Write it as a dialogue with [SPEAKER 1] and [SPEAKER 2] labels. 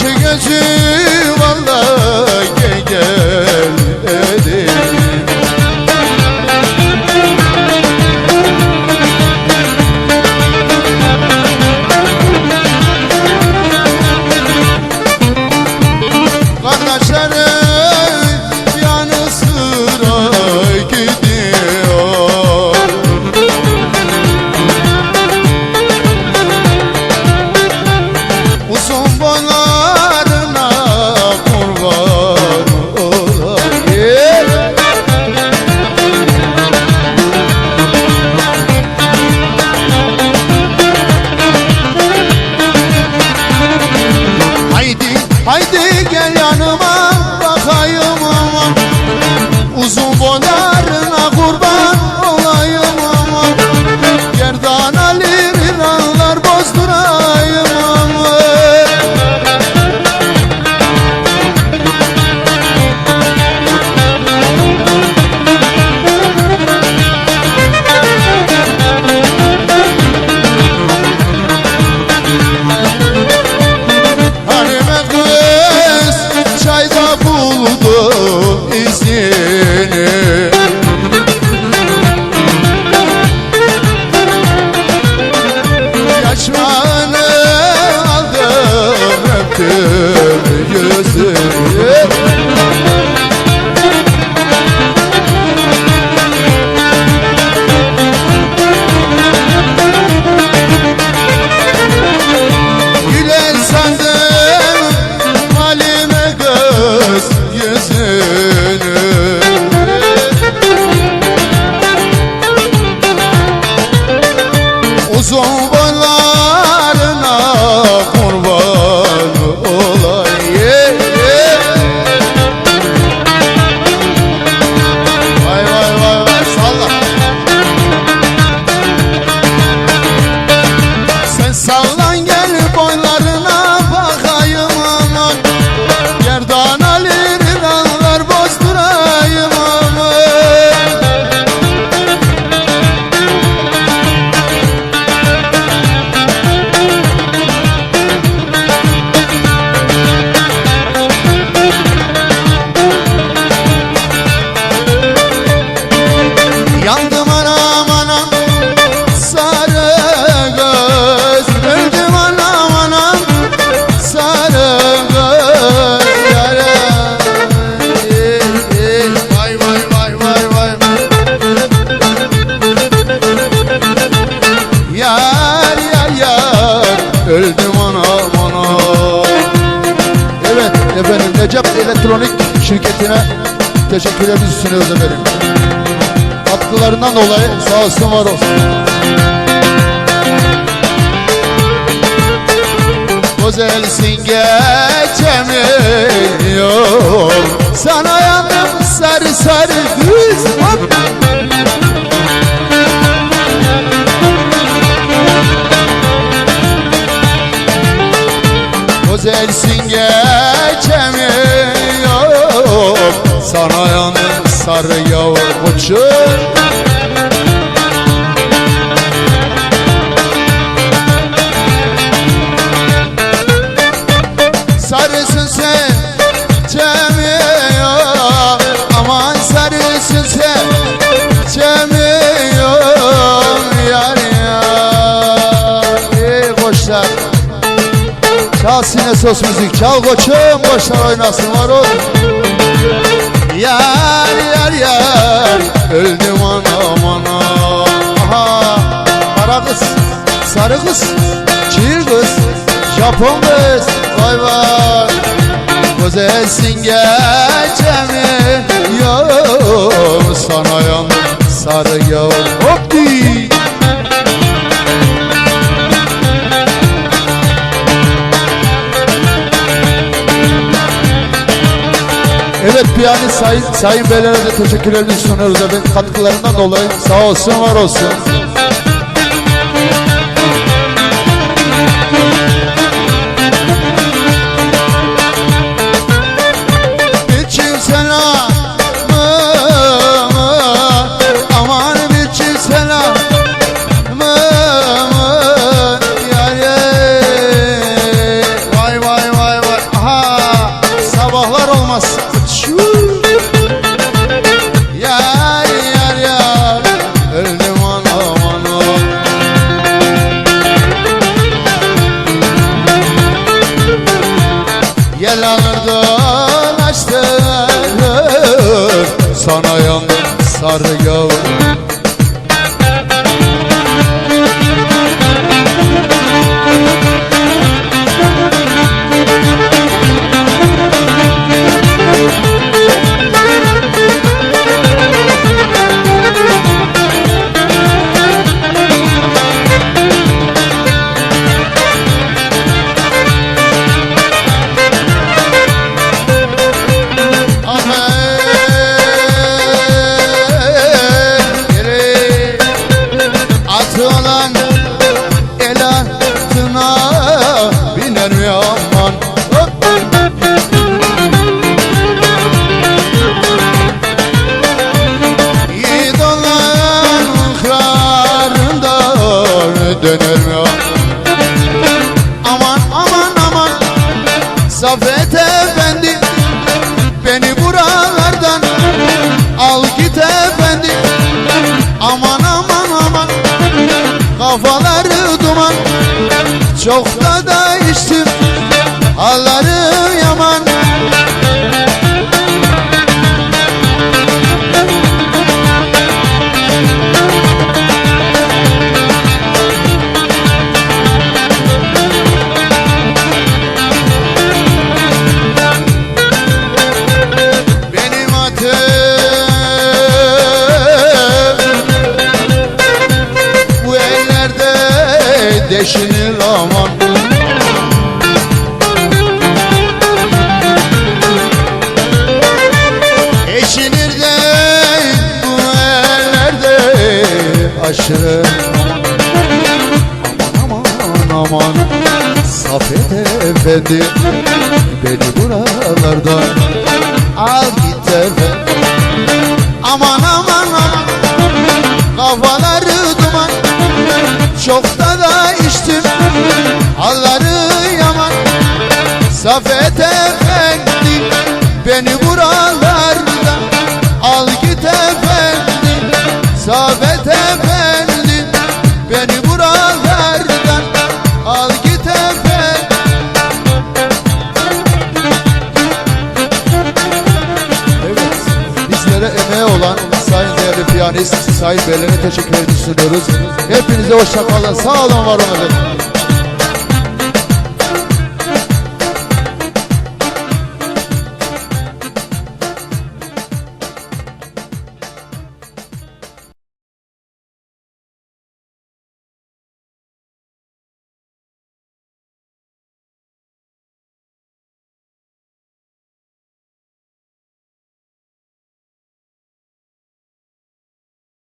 [SPEAKER 1] Kaşı gözüm teşekkürlerimizi sunuyoruz efendim. Katkılarından dolayı sağ olsun var olsun. Güzelsin geçemiyor sana دانایان سر یا خوچه Sarısın sen Cemil Aman sen Cemil Yar yar. Koçlar. Çal sine sos müzik. Çal koçum Koçlar oynasın var oğlum. Yar yar yar. Öldüm anam anam Aha Kara kız Sarı kız Çiğir kız Japon kız. Vay vay. Güzelsin gecemi Yok sana yan Sarı yavrum. Hop di Evet piyanist sayın, sayın beylere de teşekkürlerimizi sunuyoruz efendim katkılarından dolayı sağ olsun var olsun. Aman! Yiğit olan döner aman Aman aman. Safet Efendi. Beni buralardan al git efendi. Aman aman aman. Kafaları duman. Çok da da içtim aman Safet efendi Beni buralardan al git efendi Aman aman aman. Kafaları duman. Çok da içtim Halları yaman. Safet efendi Beni buralardan Sayın Beyler'e teşekkür ediyoruz. Hepinize hoşça kalın. Sağ olun, var olun.